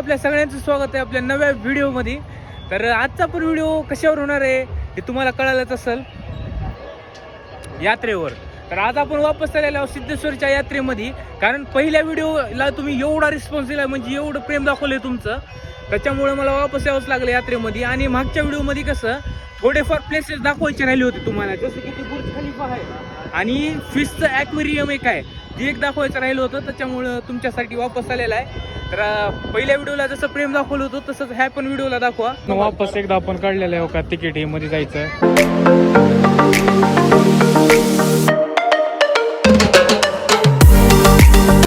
आपल्या सगळ्यांचं स्वागत आहे आपल्या नव्या व्हिडिओमध्ये. तर आजचा पण व्हिडिओ कशावर होणार आहे हे तुम्हाला कळालंच असेल. यात्रेवर. तर आज आपण वापस आलेलो आहोत सिद्धेश्वरच्या यात्रेमध्ये. कारण पहिल्या व्हिडिओला तुम्ही एवढा रिस्पॉन्स दिला म्हणजे एवढं प्रेम दाखवलं आहे तुमचं. त्याच्यामुळे मला वापस यावंच लागलं यात्रेमध्ये. आणि मागच्या व्हिडिओमध्ये कसं थोडेफार प्लेसेस दाखवायचे राहिले होते तुम्हाला. जसं की ते बुर्ज खलिफा आहे. आणि फिशचं ॲक्वेरियम एक आहे ते एक दाखवायचं राहिलं होतं. त्याच्यामुळं तुमच्यासाठी वापस आलेलं आहे. तर पहिल्या व्हिडिओला जसं प्रेम दाखवलं होतं तसंच ह्या पण व्हिडिओला दाखवा. वापस एकदा आपण काढलेलं आहे हो का तिकीट हे मध्ये जायचं.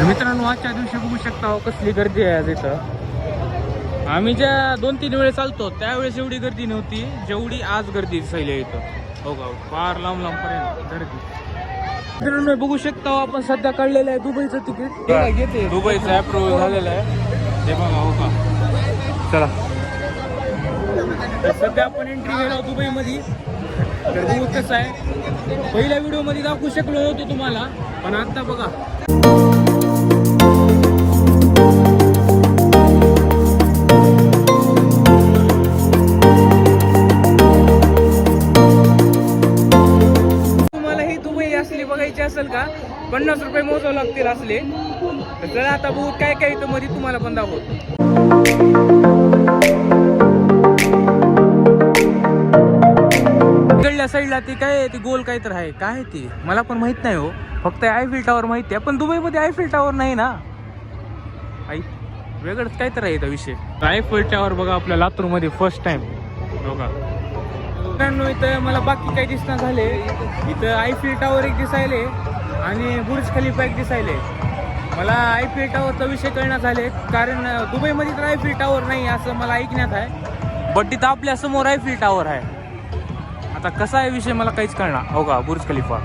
मित्रांनो आजच्या दिवशी बघू शकता हो कसली गर्दी आहे आज इथं. आम्ही ज्या दोन तीन वेळेस चालतो त्यावेळेस एवढी गर्दी नव्हती जेवढी आज गर्दी दिसायली इथं. हो का फार लांब लांब पर्यंत गर्दी. मित्रांनो बघू शकता आपण सध्या काढलेलं आहे दुबईचं तिकीट. घेते दुबईचं अप्रूव्ह झालेलं आहे. ते बघा हो का? चला. सध्या आपण एंट्री घेणार दुबईमध्ये. मध्ये कसं आहे. पहिल्या व्हिडिओमध्ये दाखवू शकलो होतो तुम्हाला पण आता बघा. का? पन्नास रुपये मोजावं लागतील असले. तर चला आता बघू काय काय इथं मध्ये तुम्हाला पण दाखवतो. इकडल्या साईडला ती काय आहे, ती गोल काय तर आहे. काय आहे ती? मला पण माहीत नाही हो. फक्त आयफिल टावर माहिती आहे. पण दुबईमध्ये आयफिल टावर नाही ना? आई वेगळंच काय तर आहे विषय आयफिल टावर बघा आपल्या लातूरमध्ये फर्स्ट टाइम बघा. मित्रांनो इथं मला बाकी काही दिसणं झाले. इथं आयफिल टावर एक दिसायले आणि बुर्ज खलिफा एक दिसायले. मला आयफिल टावरचा विषय कळण्यात झाले कारण दुबईमध्ये तर आयफिल टावर नाही असं मला ऐकण्यात आहे. बट तिथं आपल्यासमोर आयफिल टावर आहे. आता कसा आहे विषय मला काहीच कळणार हो का बुर्ज खलिफा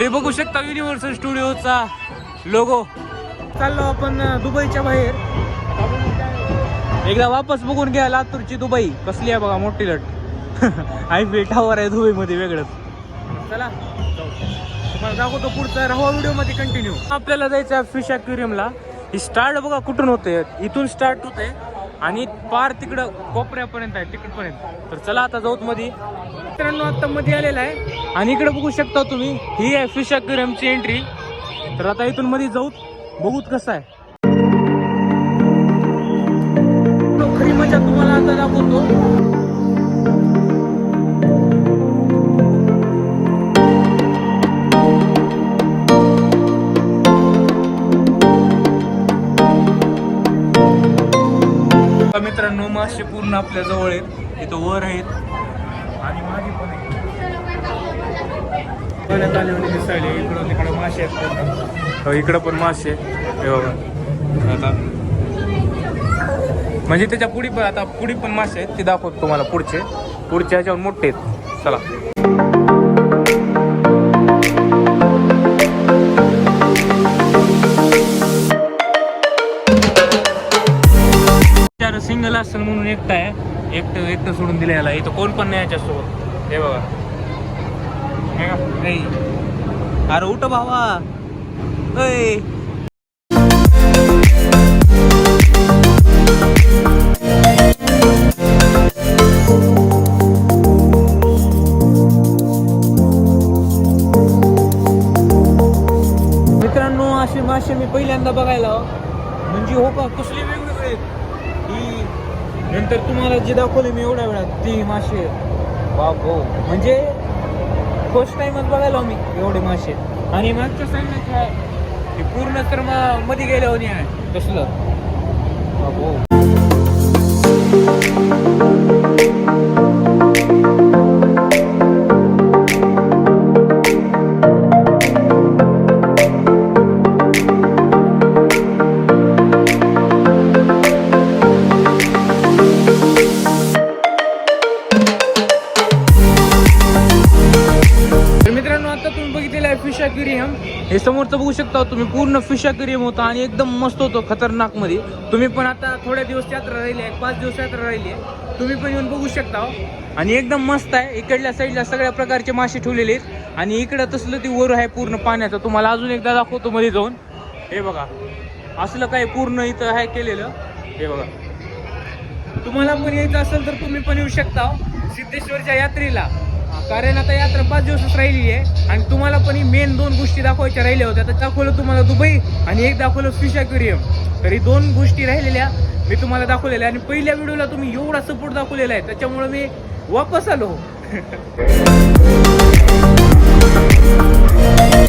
हे बघू शकता युनिव्हर्सल स्टुडिओचा लोगो. चाललो आपण दुबईच्या बाहेर. एकदा वापस बघून घ्या लातूरची दुबई. कसली आहे बघा मोठी लट. आय पी टावर आहे दुबईमध्ये वेगळंच. चला. तुम्हाला दाखवतो पुढचा. राहा व्हिडिओमध्ये कंटिन्यू आपल्याला जायचं आहे फिश अक्वेरियमला ही स्टार्ट बघा कुठून होते. इथून स्टार्ट होते. आणि पार तिकडं कोपऱ्यापर्यंत आहे तिकडपर्यंत. तर चला आता जाऊत मध्ये मित्रांनो आता मध्ये आलेला आहे. आणि इकडे बघू शकता तुम्ही ही आहे फिश अक्वेरियमची एंट्री तर आता इथून मध्ये जाऊ बघूत कसं आहे. खरी मजा तुम्हाला आता दाखवतो. मित्रांनो मासे पूर्ण आपल्या जवळ आहेत. इथं वर आहेत. आणि माझी पण पाण्यात आले म्हणजे दिसायले इकडं तिकडं मासे आहेत हो, इकडं पण मासे हे बघा. आता म्हणजे त्याच्या पुढी पण आता पुढी पण मासे आहेत. ते दाखवतो तुम्हाला पुढचे. पुढच्या ह्याच्यावर मोठे आहेत. चला. सिंगल असेल म्हणून एकटा आहे. एकटं एकटं सोडून दिलं याला. इथं कोण पण नाही याच्यासोबत. हे बघा. अरे उठ भावा ऐ मित्रांनो असे मासे मी पहिल्यांदा बघायला. म्हणजे हो का कसले वेगवेगळे ही नंतर तुम्हाला जे दाखवले मी एवढ्या वेळात ती मासे बाप हो म्हणजे फर्स्ट टाइमच बघायला मी एवढे मासे. आणि मागच्या साईडला काय हे पूर्ण तर मग मध्ये गेल्यावर नाही आहे कसलं? तर हे समोरचं बघू शकता तुम्ही पूर्ण फिश अक्वेरियम होतं आणि एकदम मस्त होतो खतरनाकमध्ये तुम्ही पण आता थोड्या दिवस यात्रा राहिली आहे पाच दिवस यात्रा राहिली आहे. तुम्ही पण येऊन बघू शकता हो. आणि एकदम मस्त आहे इकडल्या साईडला सगळ्या प्रकारचे मासे ठेवलेले आहेत. आणि इकडं तसलं ती वर आहे पूर्ण पाण्याचं. तुम्हाला अजून एकदा दाखवतो मध्ये जाऊन. हे बघा असलं काय पूर्ण इथं आहे केलेलं. हे बघा. तुम्हाला पण यायचं असेल तर तुम्ही पण येऊ शकता हो. सिद्धेश्वरच्या यात्रेला. कारण आता यात्रा पाच दिवसच राहिली आहे. आणि तुम्हाला पण मेन दोन गोष्टी दाखवायच्या राहिल्या होत्या. तर दाखवलं तुम्हाला दुबई आणि एक दाखवलं फिश अक्वेरियम तर ही दोन गोष्टी राहिलेल्या मी तुम्हाला दाखवलेल्या आणि पहिल्या व्हिडिओला तुम्ही एवढा सपोर्ट दाखवलेला आहे. त्याच्यामुळे मी वापस आलो.